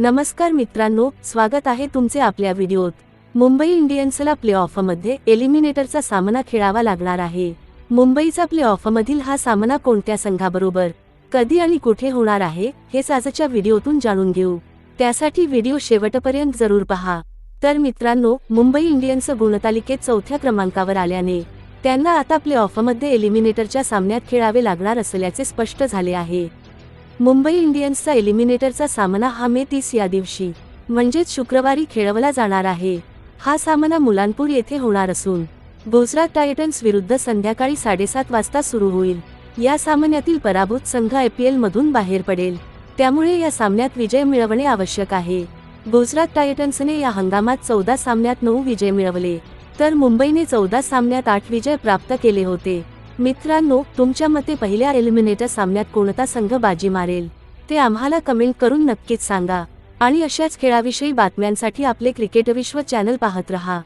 नमस्कार मित्रांनो स्वागत आहे तुमचे आपल्या व्हिडिओत. मुंबई इंडियन्सला प्ले ऑफमध्ये एलिमिनेटरचा सामना खेळावा लागणार आहे. मुंबईचा प्ले ऑफमधील हा सामना कोणत्या संघाबरोबर कधी आणि कुठे होणार आहे हेच आजच्या व्हिडिओतून जाणून घेऊ. त्यासाठी व्हिडिओ शेवटपर्यंत जरूर पहा. तर मित्रांनो मुंबई इंडियन्स गुणतालिकेत चौथ्या क्रमांकावर आल्याने त्यांना आता प्ले ऑफमध्ये एलिमिनेटरच्या सामन्यात खेळावे लागणार असल्याचे स्पष्ट झाले आहे. मुंबई इंडियन्सचा एलिमिनेटरचा सामना हा मे तीस या दिवशी म्हणजेच शुक्रवारी खेळवला जाणार आहे. हा सामना मुलानपूर येथे होणार असून गुजरात टायटन्स विरुद्ध संध्याकाळी साडेसात वाजता सुरू होईल. या सामन्यातील पराभूत संघ आयपीएल मधून बाहेर पडेल. त्यामुळे या सामन्यात विजय मिळवणे आवश्यक आहे. गुजरात टायटन्सने या हंगामात चौदा सामन्यात नऊ विजय मिळवले तर मुंबईने चौदा सामन्यात आठ विजय प्राप्त केले होते. मित्रांनो तुमच्या मते पहिल्या एलिमिनेटर सामन्यात कोणता संघ बाजी मारेल? ते आम्हाला कमेंट करून नक्कीच सांगा. आणि अशाच खेळाविषयी बातम्यांसाठी आपले क्रिकेट विश्व चॅनल पाहत रहा.